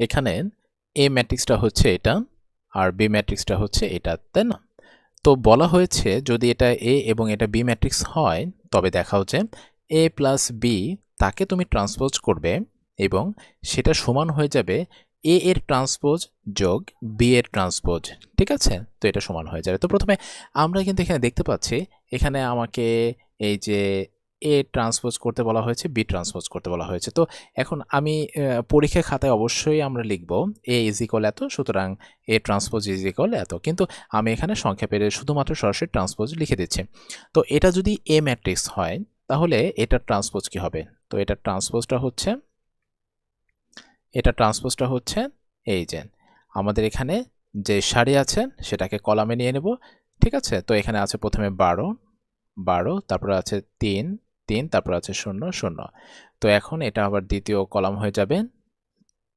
এখানে এ ম্যাট্রিক্সটা হচ্ছে এটা আর বি ম্যাট্রিক্সটা হচ্ছে এটা, তাই না? তো বলা হয়েছে যদি এটা এ এবং এটা বি ম্যাট্রিক্স হয়, তবে দেখা হচ্ছে এ প্লাস বি তাকে তুমি ট্রান্সপোজ করবে এবং সেটা সমান হয়ে যাবে এ এর ট্রান্সপোজ যোগ বি এর ট্রান্সপোজ ঠিক আছে? তো এটা সমান হয়ে যাবে। তো প্রথমে আমরা কিন্তু এখানে দেখতে পাচ্ছি, এখানে আমাকে এই যে এ ট্রান্সপোজ করতে বলা হয়েছে বি ট্রান্সপোজ করতে বলা হয়েছে। তো এখন আমি পরীক্ষা খাতায় অবশ্যই আমরা লিখব এ ইজ ইকল এত, সুতরাং এ ট্রান্সপোজ ইজ ইকল এত। কিন্তু আমি এখানে সংক্ষেপে শুধুমাত্র সরাসরি ট্রান্সপোজ লিখে দিচ্ছি। তো এটা যদি এ ম্যাট্রিক্স হয়, তাহলে এটা ট্রান্সপোজ কি হবে? তো এটা ট্রান্সপোজটা হচ্ছে, এটা ট্রান্সপোজটা হচ্ছে এই যে, আমাদের এখানে যে সারি আছে, সেটাকে কলামে নিয়ে নেব, ঠিক আছে? তো এখানে আছে প্রথমে বারো বারো, তারপরে আছে তিন তিন, তারপর আছে শূন্য শূন্য। তো এখন এটা আবার দ্বিতীয় কলাম হয়ে যাবে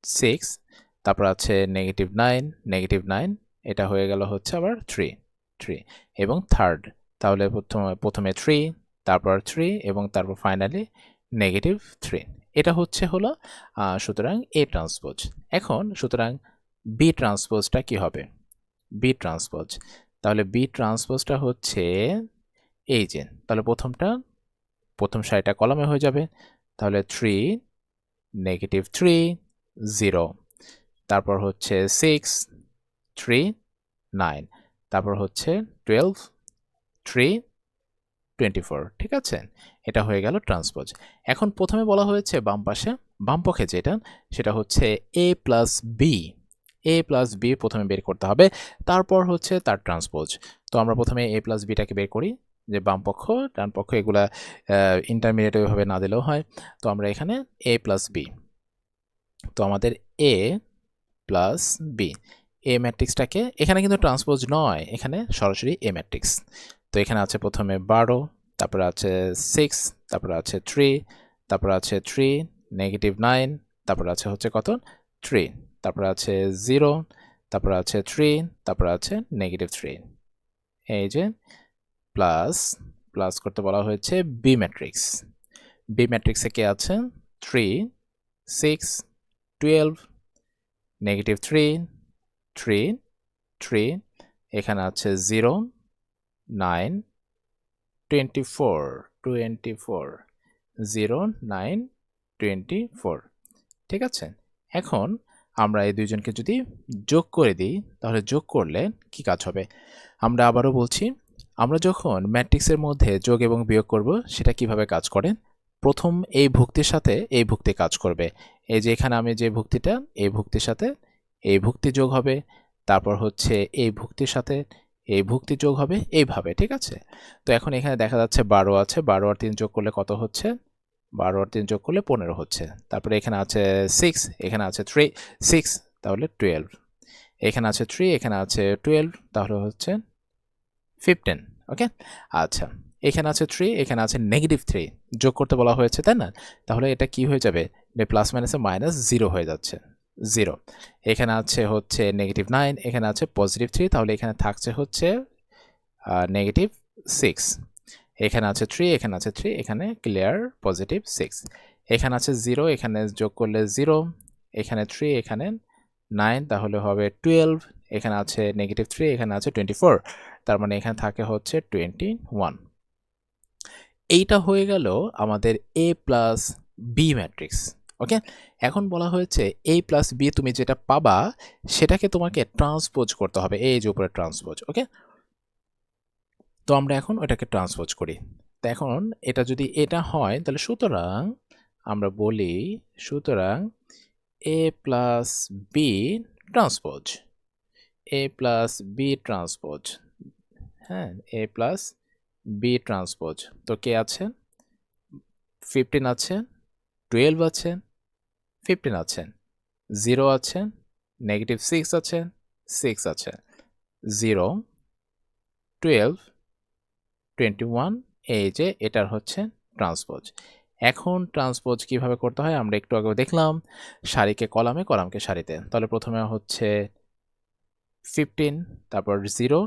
সিক্স তারপর আছে নেগেটিভ নাইন নেগেটিভ নাইন এটা হয়ে গেল হচ্ছে আবার থ্রি থ্রি এবং থার্ড তাহলে প্রথমে প্রথমে থ্রি তারপর থ্রি এবং তারপর ফাইনালি নেগেটিভ থ্রি এটা হচ্ছে হলো সুতরাং এ ট্রান্সপোজ এখন সুতরাং বি ট্রান্সপোজটা কি হবে? বি ট্রান্সপোজ তাহলে বি ট্রান্সপোজটা হচ্ছে এই যে, তাহলে প্রথমটা প্রথম সারিটা কলমে হয়ে যাবে। তাহলে থ্রি নেগেটিভ থ্রি জিরো তারপর হচ্ছে সিক্স থ্রি নাইন তারপর হচ্ছে টুয়েলভ থ্রি টোয়েন্টি ফোর ঠিক আছে? এটা হয়ে গেল ট্রান্সপোজ এখন প্রথমে বলা হয়েছে বাম পাশে, বাম পক্ষে যেটা, সেটা হচ্ছে A plus B A plus B প্রথমে বের করতে হবে। তারপর হচ্ছে তার ট্রান্সপোজ তো আমরা প্রথমে এ প্লাস বিটাকে বের করি। যে বাম পক্ষ, ডান পক্ষ এগুলা ইন্টারমিডিয়েট ওইভাবে না দিলেও হয়। তো আমরা এখানে এ প্লাস বি তো আমাদের এ প্লাস বি এ ম্যাট্রিক্সটাকে এখানে কিন্তু ট্রান্সপোজ নয়, এখানে সরাসরি এ ম্যাট্রিক্স তো এখানে আছে প্রথমে বারো, তারপরে আছে সিক্স তারপরে আছে থ্রি তারপরে আছে থ্রি নেগেটিভ নাইন তারপরে আছে হচ্ছে কত? থ্রি তারপরে আছে জিরো তারপরে আছে থ্রি তারপরে আছে নেগেটিভ থ্রি এই যে প্লাস প্লাস করতে বলা হয়েছে বি ম্যাট্রিক্স বি ম্যাট্রিক্সে কে আছে? Three six twelve negative three three three এখানে আছে zero nine twenty four twenty four zero nine twenty four ঠিক আছে? এখন আমরা এই দুইজনকে যদি যোগ করে দিই, তাহলে যোগ করলে কি কাজ হবে? আমরা আবারও বলছি আমরা যখন ম্যাট্রিক্সের মধ্যে যোগ এবং বিয়োগ করব, সেটা কীভাবে কাজ করে? প্রথম এই ভুক্তির সাথে এই ভুক্তি কাজ করবে। এই যে এখানে আমি যে ভুক্তিটা, এই ভুক্তির সাথে এই ভুক্তি যোগ হবে, তারপর হচ্ছে এই ভুক্তির সাথে এই ভুক্তি যোগ হবে এইভাবে, ঠিক আছে? তো এখন এখানে দেখা যাচ্ছে বারো আছে, বারো আর তিন যোগ করলে কত হচ্ছে? বারো আর তিন যোগ করলে পনেরো হচ্ছে। তারপরে এখানে আছে সিক্স এখানে আছে থ্রি সিক্স তাহলে টুয়েলভ এখানে আছে থ্রি এখানে আছে টুয়েলভ তাহলে হচ্ছে ফিফটিন ওকে আচ্ছা এখানে আছে থ্রি এখানে আছে নেগেটিভ থ্রি যোগ করতে বলা হয়েছে, তাই না? তাহলে এটা কি হয়ে যাবে? প্লাস মাইনাসে মাইনাস জিরো হয়ে যাচ্ছে জিরো এখানে আছে হচ্ছে নেগেটিভ নাইন এখানে আছে পজিটিভ থ্রি তাহলে এখানে থাকছে হচ্ছে নেগেটিভ সিক্স এখানে আছে থ্রি এখানে আছে থ্রি এখানে ক্লিয়ার পজিটিভ সিক্স এখানে আছে জিরো এখানে যোগ করলে জিরো এখানে থ্রি এখানে নাইন তাহলে হবে টুয়েলভ এখানে আছে নেগেটিভ থ্রি এখানে আছে টোয়েন্টি ফোর তার মানে এখানে থাকে হচ্ছে টোয়েন্টি ওয়ান এইটা হয়ে গেল আমাদের A plus B matrix okay এখন বলা হয়েছে এ প্লাস বি তুমি যেটা পাবা, সেটাকে তোমাকে ট্রান্সপোজ করতে হবে এই যে উপরে ট্রান্সপোজ ওকে তো আমরা এখন ওটাকে ট্রান্সপোজ করি। তো এখন এটা যদি এটা হয়, তাহলে সুতরাং আমরা বলি সুতরাং A plus B transpose A plus B transpose হ্যাঁ এ প্লাস বি ট্রান্সপোজ তো কে আছে? ফিফটিন আছে টুয়েলভ আছে ফিফটিন আছে জিরো আছে নেগেটিভ সিক্স আছে সিক্স আছে। জিরো টুয়েলভ টোয়েন্টি ওয়ান এই যে এটার হচ্ছে ট্রান্সপোজ এখন ট্রান্সপোজ কীভাবে করতে হয় আমরা একটু আগে দেখলাম। সারিকে কলামে, কলামকে সারিতে। তাহলে প্রথমে হচ্ছে ফিফটিন তারপর জিরো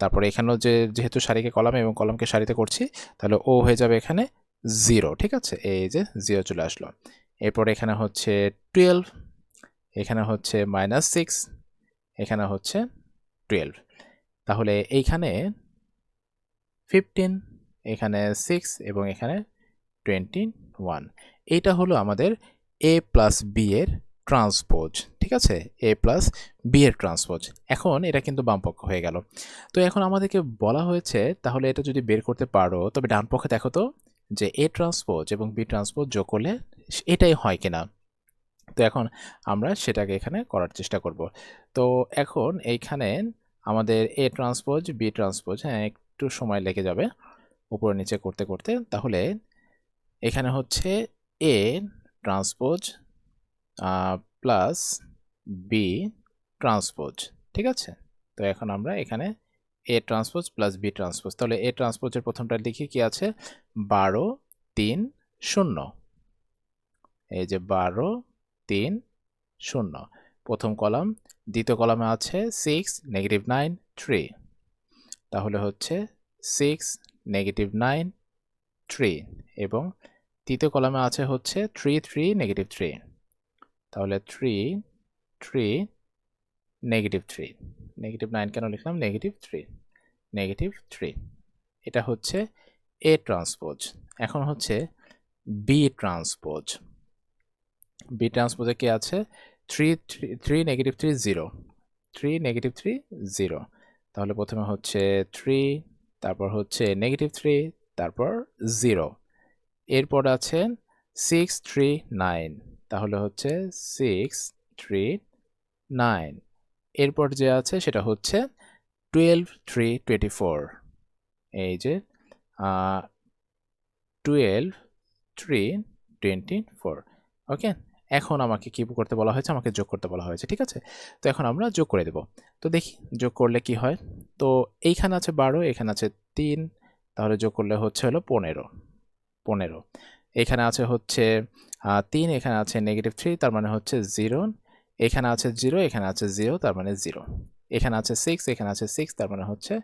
তারপর এখানেও যে, যেহেতু সারিকে কলামে এবং কলামকে সারিতে করছি, তাহলে ও হয়ে যাবে এখানে জিরো ঠিক আছে? এই যে জিরো চলে আসলো। এরপর এখানে হচ্ছে টুয়েলভ এখানে হচ্ছে মাইনাস সিক্স এখানে হচ্ছে টুয়েলভ তাহলে এইখানে ফিফটিন এখানে সিক্স এবং এখানে টোয়েন্টি ওয়ান এইটা হলো আমাদের এ প্লাস বি এর ট্রান্সপোজ, ঠিক আছে? এ প্লাস বি এর ট্রান্সপোজ। এখন এটা কিন্তু বামপক্ষ হয়ে গেল। তো এখন আমাদেরকে বলা হয়েছে, তাহলে এটা যদি বের করতে পারো, তবে ডান পক্ষে দেখো তো, যে এ ট্রান্সপোজ এবং বি ট্রান্সপোজ যোগ করলে এটাই হয় কিনা। তো এখন আমরা সেটাকে এখানে করার চেষ্টা করব। তো এখন এইখানে আমাদের এ ট্রান্সপোজ বি ট্রান্সপোজ হ্যাঁ একটু সময় লেগে যাবে উপরে নিচে করতে করতে। তাহলে এখানে হচ্ছে A transpose plus B transpose ঠিক আছে? তো এখন আমরা এখানে A transpose plus B transpose তাহলে এ ট্রান্সপোজের প্রথমটা লিখি কি আছে? বারো তিন শূন্য। এই যে বারো তিন শূন্য। প্রথম কলাম, দ্বিতীয় কলামে আছে সিক্স নেগেটিভ নাইন থ্রি তাহলে হচ্ছে সিক্স নেগেটিভ নাইন থ্রি এবং তৃতীয় কলামে আছে হচ্ছে থ্রি থ্রি নেগেটিভ থ্রি তাহলে three three negative three negative nine কেন লিখলাম? নেগেটিভ থ্রি নেগেটিভ থ্রি এটা হচ্ছে এ ট্রান্সপোজ এখন হচ্ছে বি ট্রান্সপোজ বি ট্রান্সপোজে কি আছে? Three three three negative three zero three negative three zero তাহলে প্রথমে হচ্ছে থ্রি তারপর হচ্ছে নেগেটিভ থ্রি তারপর জিরো এরপর আছে সিক্স থ্রি নাইন তাহলে হচ্ছে সিক্স থ্রি নাইন এরপর যে আছে সেটা হচ্ছে টুয়েলভ থ্রি টোয়েন্টি ফোর এই যে twelve three twenty four okay এখন আমাকে কি করতে বলা হয়েছে? আমাকে যোগ করতে বলা হয়েছে, ঠিক আছে? তো এখন আমরা যোগ করে দেব। তো দেখি, যোগ করলে কি হয়? তো এইখানে আছে বারো, এখানে আছে তিন, তাহলে যোগ করলে হচ্ছে হলো পনেরো। পনেরো। এখানে আছে হচ্ছে তিন এখানে আছে নেগেটিভ থ্রি তার মানে হচ্ছে জিরো এখানে আছে জিরো এখানে আছে জিরো তার মানে জিরো এখানে আছে সিক্স এখানে আছে সিক্স তার মানে হচ্ছে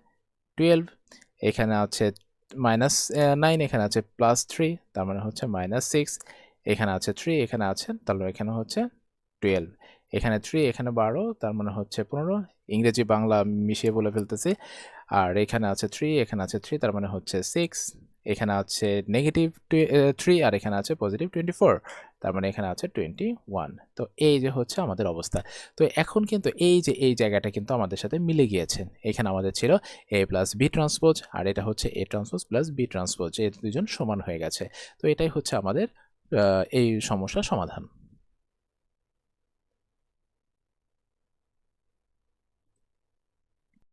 টুয়েলভ এখানে আছে মাইনাস নাইন এখানে আছে প্লাস থ্রি তার মানে হচ্ছে মাইনাস সিক্স এখানে আছে থ্রি এখানে আছে তাহলে এখানে হচ্ছে টুয়েলভ এখানে থ্রি এখানে বারো তার মানে হচ্ছে পনেরো ইংরেজি বাংলা মিশিয়ে বলে ফেলতেছি আর এখানে আছে থ্রি এখানে আছে থ্রি তার মানে হচ্ছে সিক্স এখানে আছে নেগেটিভ থ্রি আর এখানে আছে পজিটিভ টোয়েন্টি ফোর তার মানে এখানে আছে টোয়েন্টি ওয়ান তো এই যে হচ্ছে আমাদের অবস্থা। তো এখন কিন্তু এই যে, এই জায়গাটা কিন্তু আমাদের সাথে মিলে গিয়েছে। এখানে আমাদের ছিল এ প্লাস বি ট্রান্সপোজ আর এটা হচ্ছে A transpose plus B transpose এ দুজন সমান হয়ে গেছে। তো এটাই হচ্ছে আমাদের এই সমস্যার সমাধান।